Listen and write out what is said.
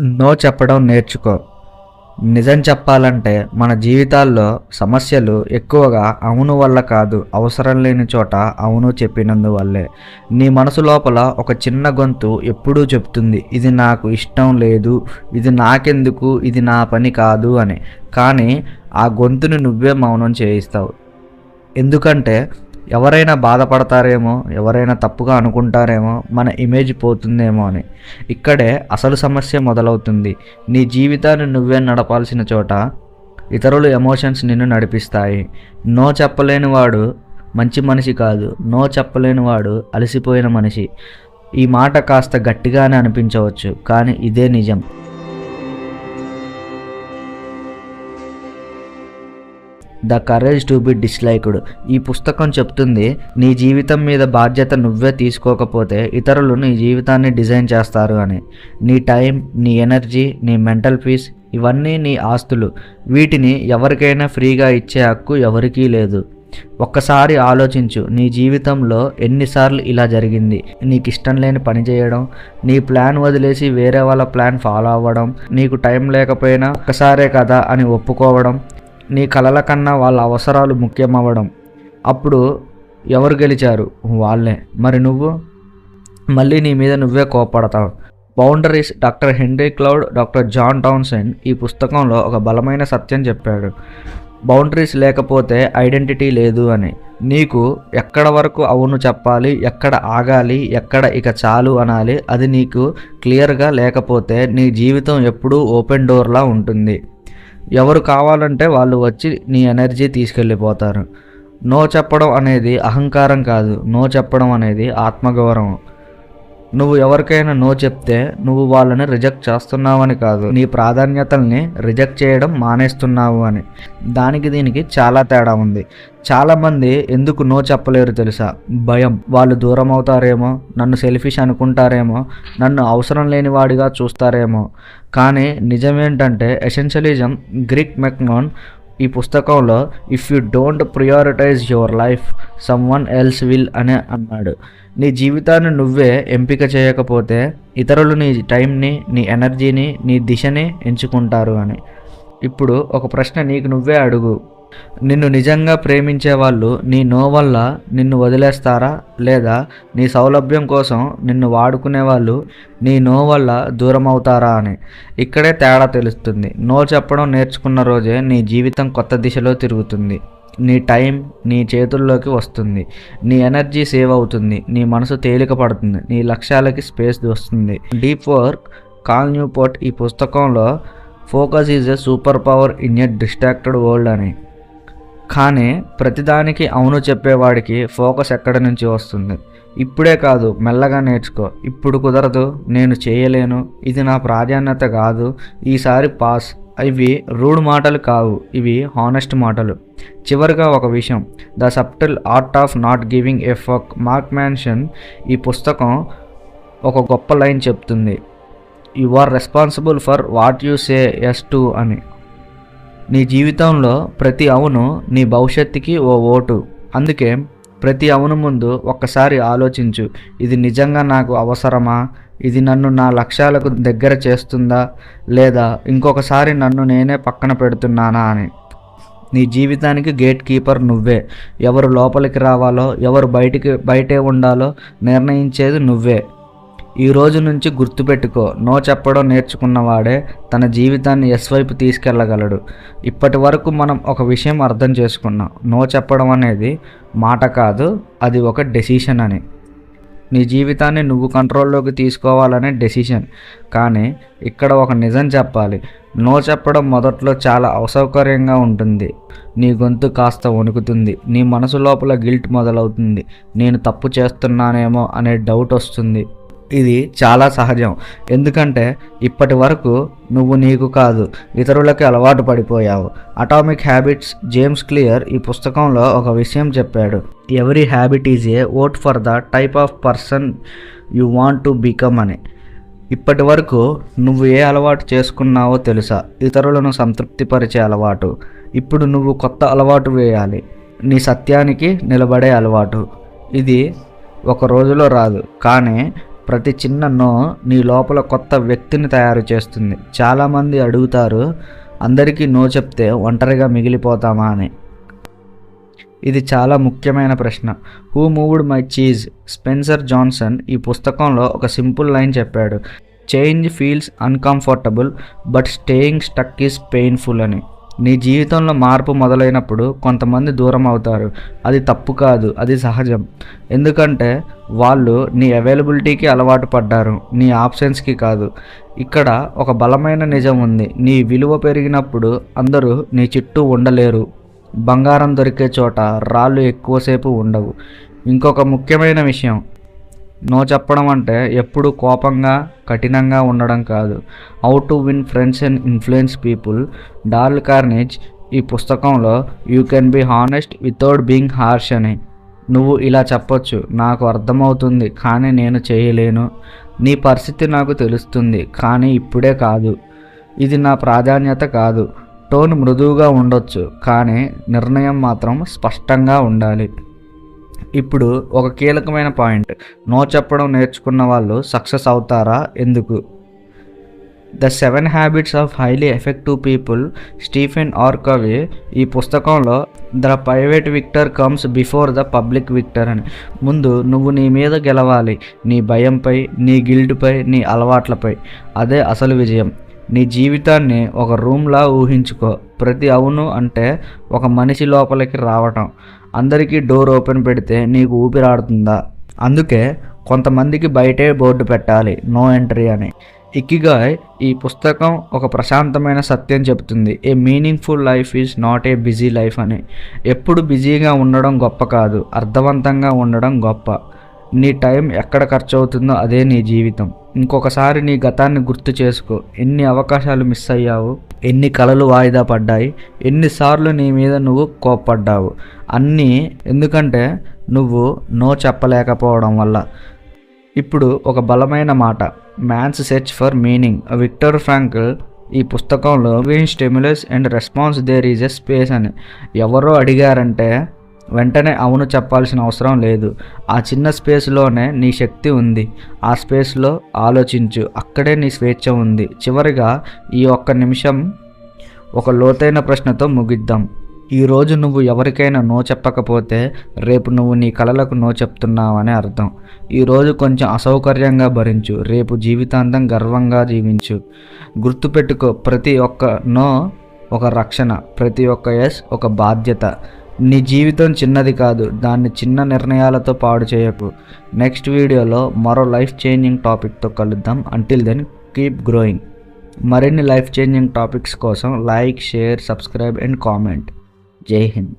No చెప్పడం నేర్చుకో. నిజం చెప్పాలంటే మన జీవితాల్లో సమస్యలు ఎక్కువగా అవును వల్ల కాదు అవసరం లేని చోట అవును చెప్పినందువల్లే. నీ మనసు లోపల ఒక చిన్న గొంతు ఎప్పుడూ చెప్తుంది ఇది నాకు ఇష్టం లేదు ఇది నాకెందుకు ఇది నా పని కాదు అని. కానీ ఆ గొంతుని నువ్వే మౌనం చేయిస్తావు. ఎందుకంటే ఎవరైనా బాధపడతారేమో ఎవరైనా తప్పుగా అనుకుంటారేమో మన ఇమేజ్ పోతుందేమో అని. ఇక్కడే అసలు సమస్య మొదలవుతుంది. నీ జీవితాన్ని నువ్వే నడపాల్సిన చోట ఇతరులు ఎమోషన్స్ నిన్ను నడిపిస్తాయి. నో చెప్పలేని వాడు మంచి మనిషి కాదు. నో చెప్పలేని వాడు అలసిపోయిన మనిషి. ఈ మాట కాస్త గట్టిగానే అనిపించవచ్చు కానీ ఇదే నిజం. The courage to be disliked. ఈ పుస్తకం చెప్తుంది నీ జీవితం మీద బాధ్యత నువ్వే తీసుకోకపోతే ఇతరులు నీ జీవితాన్ని డిజైన్ చేస్తారు అని. నీ టైం నీ ఎనర్జీ నీ మెంటల్ పీస్ ఇవన్నీ నీ ఆస్తులు. వీటిని ఎవరికైనా ఫ్రీగా ఇచ్చే హక్కు ఎవరికీ లేదు. ఒక్కసారి ఆలోచించు నీ జీవితంలో ఎన్నిసార్లు ఇలా జరిగింది? నీకు ఇష్టం లేని పని చేయడం నీ ప్లాన్ వదిలేసి వేరే వాళ్ళ ప్లాన్ ఫాలో అవ్వడం నీకు టైం లేకపోయినా ఒక్కసారే కదా అని ఒప్పుకోవడం నీ కలల కన్నా వాళ్ళ అవసరాలు ముఖ్యమవ్వడం. అప్పుడు ఎవరు గెలిచారు? వాళ్ళే. మరి నువ్వు? మళ్ళీ నీ మీద నువ్వే కోపడతావు boundaries doctor Henry Cloud doctor John Townsend ఈ పుస్తకంలో ఒక బలమైన సత్యం చెప్పాడు. బౌండరీస్ లేకపోతే ఐడెంటిటీ లేదు అని. నీకు ఎక్కడ వరకు అవును చెప్పాలి? ఎక్కడ ఆగాలి? ఎక్కడ ఇక చాలు అనాలి? అది నీకు క్లియర్గా లేకపోతే నీ జీవితం ఎప్పుడూ ఓపెన్ డోర్లా ఉంటుంది. ఎవరు కావాలంటే వాళ్ళు వచ్చి నీ ఎనర్జీ తీసుకెళ్ళిపోతారు. నో చెప్పడం అనేది అహంకారం కాదు. నో చెప్పడం అనేది ఆత్మగౌరవం. నువ్వు ఎవరికైనా నో చెప్తే నువ్వు వాళ్ళని రిజెక్ట్ చేస్తున్నావని కాదు. నీ ప్రాధాన్యతల్ని రిజెక్ట్ చేయడం మానేస్తున్నావు అని. దానికి దీనికి చాలా తేడా ఉంది. చాలామంది ఎందుకు నో చెప్పలేరు తెలుసా? భయం. వాళ్ళు దూరం అవుతారేమో నన్ను సెల్ఫిష్ అనుకుంటారేమో నన్ను అవసరం లేని వాడిగా చూస్తారేమో. కానీ నిజమేంటంటే ఎసెన్షియలిజం గ్రీక్ మెక్నాన్ ఈ పుస్తకంలో if you don't prioritise your life someone else will అనే అన్నాడు. నీ జీవితాన్ని నువ్వే ఎంపిక చేయకపోతే ఇతరులు నీ టైంని నీ ఎనర్జీని నీ దిశని ఎంచుకుంటారు అని. ఇప్పుడు ఒక ప్రశ్న నీకు నువ్వే అడుగు. నిన్ను నిజంగా ప్రేమించే వాళ్ళు నీ నో వల్ల నిన్ను వదిలేస్తారా? లేదా నీ సౌలభ్యం కోసం నిన్ను వాడుకునే వాళ్ళు నీ నో వల్ల దూరం అవుతారా అని. ఇక్కడే తేడా తెలుస్తుంది. నో చెప్పడం నేర్చుకున్న రోజే నీ జీవితం కొత్త దిశలో తిరుగుతుంది. నీ టైం నీ చేతుల్లోకి వస్తుంది. నీ ఎనర్జీ సేవ్ అవుతుంది. నీ మనసు తేలిక పడుతుంది. నీ లక్ష్యాలకి స్పేస్ వస్తుంది. Deep work Cal Newport ఈ పుస్తకంలో focus is a superpower in a distracted world అని. కానీ ప్రతిదానికి అవును చెప్పేవాడికి ఫోకస్ ఎక్కడి నుంచి వస్తుంది? ఇప్పుడే కాదు మెల్లగా నేర్చుకో. ఇప్పుడు కుదరదు నేను చేయలేను ఇది నా ప్రాధాన్యత కాదు ఈసారి పాస్. ఇవి రూడ్ మాటలు కావు ఇవి హానెస్ట్ మాటలు. చివరిగా ఒక విషయం. The subtle art of not giving a fuck Mark Manson ఈ పుస్తకం ఒక గొప్ప లైన్ చెప్తుంది. You are responsible for what you say yes to అని. నీ జీవితంలో ప్రతి అవును నీ భవిష్యత్తుకి ఓ ఓటు. అందుకే ప్రతి అవును ముందు ఒక్కసారి ఆలోచించు. ఇది నిజంగా నాకు అవసరమా? ఇది నన్ను నా లక్ష్యాలకు దగ్గర చేస్తుందా? లేదా ఇంకొకసారి నన్ను నేనే పక్కన పెడుతున్నానా అని. నీ జీవితానికి గేట్ కీపర్ నువ్వే. ఎవరు లోపలికి రావాలో ఎవరు బయటికి బయటే ఉండాలో నిర్ణయించేది నువ్వే. ఈ రోజు నుంచి గుర్తుపెట్టుకో నో చెప్పడం నేర్చుకున్నవాడే తన జీవితాన్ని ఎస్ వైపు తీసుకెళ్ళగలడు ఇప్పటి వరకు మనం ఒక విషయం అర్థం చేసుకున్నాం. నో చెప్పడం అనేది మాట కాదు అది ఒక డెసిషన్ అని. నీ జీవితాన్ని నువ్వు కంట్రోల్లోకి తీసుకోవాలనే డెసిషన్ కానీ ఇక్కడ ఒక నిజం చెప్పాలి. నో చెప్పడం మొదట్లో చాలా అసౌకర్యంగా ఉంటుంది. నీ గొంతు కాస్త వణుకుతుంది. నీ మనసు లోపల గిల్ట్ మొదలవుతుంది. నేను తప్పు చేస్తున్నానేమో అనే డౌట్ వస్తుంది. ఇది చాలా సహజం. ఎందుకంటే ఇప్పటి వరకు నువ్వు నీకు కాదు ఇతరులకి అలవాటు పడిపోయావు. అటామిక్ హ్యాబిట్స్ జేమ్స్ క్లియర్ ఈ పుస్తకంలో ఒక విషయం చెప్పాడు. Every habit is a vote for the type of person you want to become అని. ఇప్పటి వరకు నువ్వు ఏ అలవాటు చేసుకున్నావో తెలుసా? ఇతరులను సంతృప్తిపరిచే అలవాటు. ఇప్పుడు నువ్వు కొత్త అలవాటు వేయాలి. నీ సత్యానికి నిలబడే అలవాటు. ఇది ఒక రోజులో రాదు. కానీ ప్రతి చిన్న నో నీ లోపల కొత్త వ్యక్తిని తయారు చేస్తుంది. చాలామంది అడుగుతారు అందరికీ నో చెప్తే ఒంటరిగా మిగిలిపోతామా? అని. ఇది చాలా ముఖ్యమైన ప్రశ్న. Who moved my cheese? Spencer Johnson ఈ పుస్తకంలో ఒక సింపుల్ లైన్ చెప్పాడు. Change feels uncomfortable but staying stuck is painful అని. నీ జీవితంలో మార్పు మొదలైనప్పుడు కొంతమంది దూరం అవుతారు. అది తప్పు కాదు అది సహజం. ఎందుకంటే వాళ్ళు నీ అవైలబిలిటీకి అలవాటు పడ్డారు నీ ఆప్షన్స్కి కాదు. ఇక్కడ ఒక బలమైన నిజం ఉంది. నీ విలువ పెరిగినప్పుడు అందరూ నీ చుట్టూ ఉండలేరు. బంగారం దొరికే చోట రాళ్ళు ఎక్కువసేపు ఉండవు. ఇంకొక ముఖ్యమైన విషయం నో చెప్పడం అంటే ఎప్పుడు కోపంగా కఠినంగా ఉండడం కాదు. How to win friends and influence people Dale Carnegie ఈ పుస్తకంలో you can be honest without being harsh అని. నువ్వు ఇలా చెప్పొచ్చు నాకు అర్థమవుతుంది కానీ నేను చేయలేను. నీ పరిస్థితి నాకు తెలుస్తుంది కానీ ఇప్పుడే కాదు. ఇది నా ప్రాధాన్యత కాదు. టోన్ మృదువుగా ఉండొచ్చు కానీ నిర్ణయం మాత్రం స్పష్టంగా ఉండాలి. ఇప్పుడు ఒక కీలకమైన పాయింట్. నో చెప్పడం నేర్చుకున్న వాళ్ళు సక్సెస్ అవుతారా? ఎందుకు? The seven habits of highly effective people Stephen Covey ఈ పుస్తకంలో the private victory comes before the public victory అని. ముందు నువ్వు నీ మీద గెలవాలి నీ భయంపై నీ గిల్డ్పై నీ అలవాట్లపై. అదే అసలు విజయం. నీ జీవితాన్ని ఒక రూమ్లా ఊహించుకో. ప్రతి అవును అంటే ఒక మనిషి లోపలికి రావటం. అందరికీ డోర్ ఓపెన్ పెడితే నీకు ఊపిరాడుతుందా? అందుకే కొంతమందికి బయటే బోర్డు పెట్టాలి నో ఎంట్రీ అని. ఇకిగాయ్ ఈ పుస్తకం ఒక ప్రశాంతమైన సత్యం చెబుతుంది. A meaningful life is not a busy life అని. ఎప్పుడు బిజీగా ఉండడం గొప్ప కాదు అర్థవంతంగా ఉండడం గొప్ప. నీ టైం ఎక్కడ ఖర్చు అవుతుందో అదే నీ జీవితం. ఇంకొకసారి నీ గతాన్ని గుర్తు చేసుకో. ఎన్ని అవకాశాలు మిస్ అయ్యావు? ఎన్ని కలలు వాయిదా పడ్డాయి ఎన్నిసార్లు నీ మీద నువ్వు కోప్పడ్డావు. అన్నీ ఎందుకంటే నువ్వు నో చెప్పలేకపోవడం వల్ల. ఇప్పుడు ఒక బలమైన మాట man's search for meaning. Viktor Frankl ఈ పుస్తకంలో win stimulus and response there is a space అని. ఎవరో అడిగారంటే వెంటనే అవును చెప్పాల్సిన అవసరం లేదు. ఆ చిన్న స్పేస్లోనే నీ శక్తి ఉంది. ఆ స్పేస్లో ఆలోచించు. అక్కడే నీ స్వేచ్ఛ ఉంది. చివరిగా ఈ ఒక్క నిమిషం ఒక లోతైన ప్రశ్నతో ముగిద్దాం. ఈరోజు నువ్వు ఎవరికైనా నో చెప్పకపోతే రేపు నువ్వు నీ కలలకు నో చెప్తున్నావని అర్థం. ఈరోజు కొంచెం అసౌకర్యంగా భరించు. రేపు జీవితాంతం గర్వంగా జీవించు. గుర్తుపెట్టుకో ప్రతి ఒక్క నో ఒక రక్షణ ప్రతి ఒక్క ఎస్ ఒక బాధ్యత. నీ జీవితం చిన్నది కాదు దాన్ని చిన్న నిర్ణయాలతో పాడు చేయకు. నెక్స్ట్ వీడియోలో మరో లైఫ్ చేంజింగ్ టాపిక్తో కలుద్దాం. అంటిల్ దెన్ కీప్ గ్రోయింగ్ మరిన్ని లైఫ్ చేంజింగ్ టాపిక్స్ కోసం like share subscribe and comment Jai Hind.